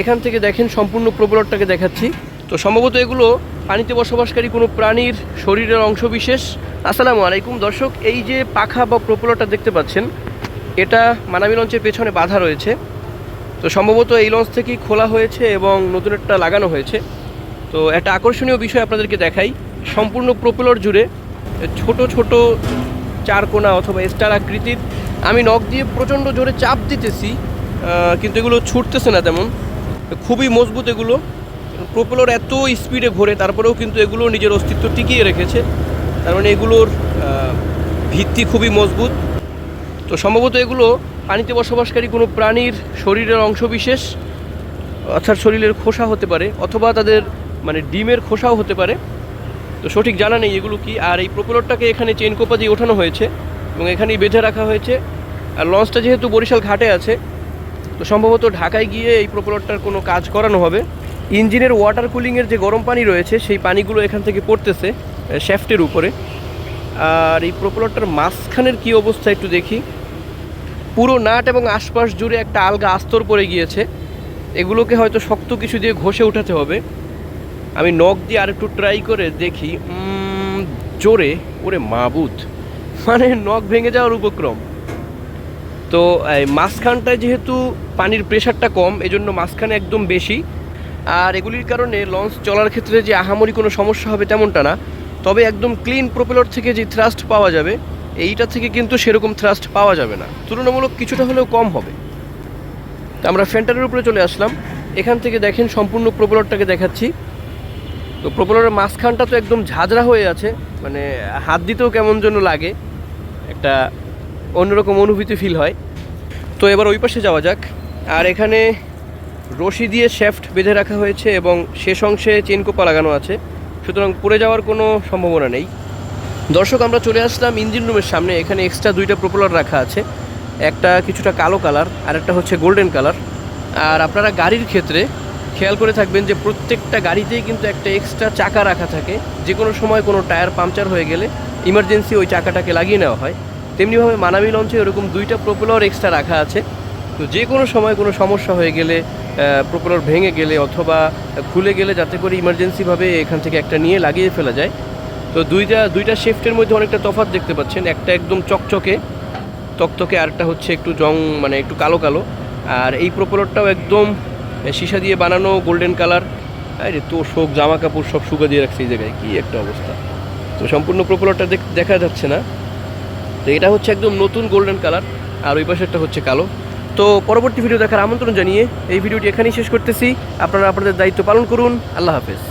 এখান থেকে দেখেন সম্পূর্ণ প্রবলরটাকে দেখাচ্ছি। তো সম্ভবত এগুলো পানিতে বসবাসকারী কোনো প্রাণীর শরীরের অংশ বিশেষ। আসসালামু আলাইকুম দর্শক, এই যে পাখা বা প্রপলরটা দেখতে পাচ্ছেন, এটা মানামি লঞ্চের পেছনে বাধা রয়েছে। তো সম্ভবত এই লঞ্চ থেকেই খোলা হয়েছে এবং নতুন একটা লাগানো হয়েছে। তো একটা আকর্ষণীয় বিষয় আপনাদেরকে দেখাই, সম্পূর্ণ প্রপেলর জুড়ে ছোট ছোট চার কোনা অথবা স্টার আকৃতির। আমি নখ দিয়ে প্রচণ্ড জোরে চাপ দিতেছি কিন্তু এগুলো ছুটতেছে না তেমন। খুবই মজবুত এগুলো। প্রপেলর এত স্পিডে ঘোরে, তারপরেও কিন্তু এগুলো নিজের অস্তিত্ব টিকিয়ে রেখেছে। তার মানে এগুলোর ভিত্তি খুবই মজবুত। তো সম্ভবত এগুলো পানিতে বসবাসকারী কোনো প্রাণীর শরীরের অংশ বিশেষ অর্থাৎ শরীরের খোসা হতে পারে, অথবা তাদের মানে ডিমের খোসাও হতে পারে। তো সঠিক জানা নেই এগুলো কি। আর এই প্রপেলরটাকে এখানে চেন কোপা দিয়ে ওঠানো হয়েছে এবং এখানেই বেঁধে রাখা হয়েছে। আর লঞ্চটা যেহেতু বরিশাল ঘাটে আছে তো সম্ভবত ঢাকায় গিয়ে এই প্রপেলরটার কোনো কাজ করানো হবে। ইঞ্জিনের ওয়াটার কুলিংয়ের যে গরম পানি রয়েছে, সেই পানিগুলো এখান থেকে পড়তেছে শ্যাফটের উপরে। আর এই প্রপেলরটার মাঝখানের কি অবস্থা একটু দেখি। পুরো নাট এবং আশপাশ জুড়ে একটা আলগা আস্তর পড়ে গিয়েছে। এগুলোকে হয়তো শক্ত কিছু দিয়ে ঘষে উঠাতে হবে। আমি নখ দিয়ে আরেকটু ট্রাই করে দেখি। জোরে, ওরে মাবুত মানে নখ ভেঙে যাওয়ার উপক্রম। তো মাঝখানটায় যেহেতু পানির প্রেশারটা কম, এজন্য মাঝখানে একদম বেশি। আর এগুলির কারণে লঞ্চ চলার ক্ষেত্রে যে আহামরি কোনো সমস্যা হবে তেমনটা না। তবে একদম ক্লিন প্রপেলর থেকে যে থ্রাস্ট পাওয়া যাবে, এইটা থেকে কিন্তু সেরকম থ্রাস্ট পাওয়া যাবে না। তুলনামূলক কিছুটা হলেও কম হবে। তো আমরা ফেন্টারের উপরে চলে আসলাম। এখান থেকে দেখেন সম্পূর্ণ প্রপেলরটাকে দেখাচ্ছি। তো প্রপেলরের মাঝখানটা তো একদম ঝাঁঝরা হয়ে আছে। মানে হাত দিতেও কেমন যেন লাগে। একটা অন্যরকম অনুভূতি ফিল হয়। তো এবার ওই পাশে যাওয়া যাক। আর এখানে রশি দিয়ে শ্যাফট বেঁধে রাখা হয়েছে এবং শেষ অংশে চেনকোপা লাগানো আছে। সুতরাং পড়ে যাওয়ার কোনো সম্ভাবনা নেই। দর্শক, আমরা চলে আসলাম ইঞ্জিন রুমের সামনে। এখানে এক্সট্রা দুইটা প্রপেলার রাখা আছে। একটা কিছুটা কালো কালার আর একটা হচ্ছে গোল্ডেন কালার আর আপনারা গাড়ির ক্ষেত্রে খেয়াল করে থাকবেন যে প্রত্যেকটা গাড়িতেই কিন্তু একটা এক্সট্রা চাকা রাখা থাকে। যে কোনো সময় কোনো টায়ার পাংচার হয়ে গেলে ইমার্জেন্সি ওই চাকাটাকে লাগিয়ে নেওয়া হয়। তেমনিভাবে মানামি লঞ্চে এরকম দুইটা প্রপেলর এক্সট্রা রাখা আছে। তো যে কোনো সময় কোনো সমস্যা হয়ে গেলে প্রপেলর ভেঙে গেলে অথবা খুলে গেলে যাতে করে ইমার্জেন্সিভাবে এখান থেকে একটা নিয়ে লাগিয়ে ফেলা যায়। তো দুইটা দুইটা শিফটের মধ্যে অনেকটা তফাৎ দেখতে পাচ্ছেন। একটা একদম চকচকে, তকতকে আরেকটা হচ্ছে একটু জং মানে একটু কালো কালো। আর এই প্রপেলরটাও একদম সীসা দিয়ে বানানো গোল্ডেন কালার আরে তো শোক, জামা কাপড় সব শুকা দিয়ে রাখছে এই জায়গায়, কী একটা অবস্থা। তো সম্পূর্ণ প্রপেলরটা দেখা যাচ্ছে না। তো এটা হচ্ছে একদম নতুন গোল্ডেন কালার আর ওই পাশে একটা হচ্ছে কালো। তো পরবর্তী ভিডিও দেখার আমন্ত্রণ জানিয়ে এই ভিডিওটি এখানেই শেষ করতেছি। আপনারা আপনাদের দায়িত্ব পালন করুন। আল্লাহ হাফেজ।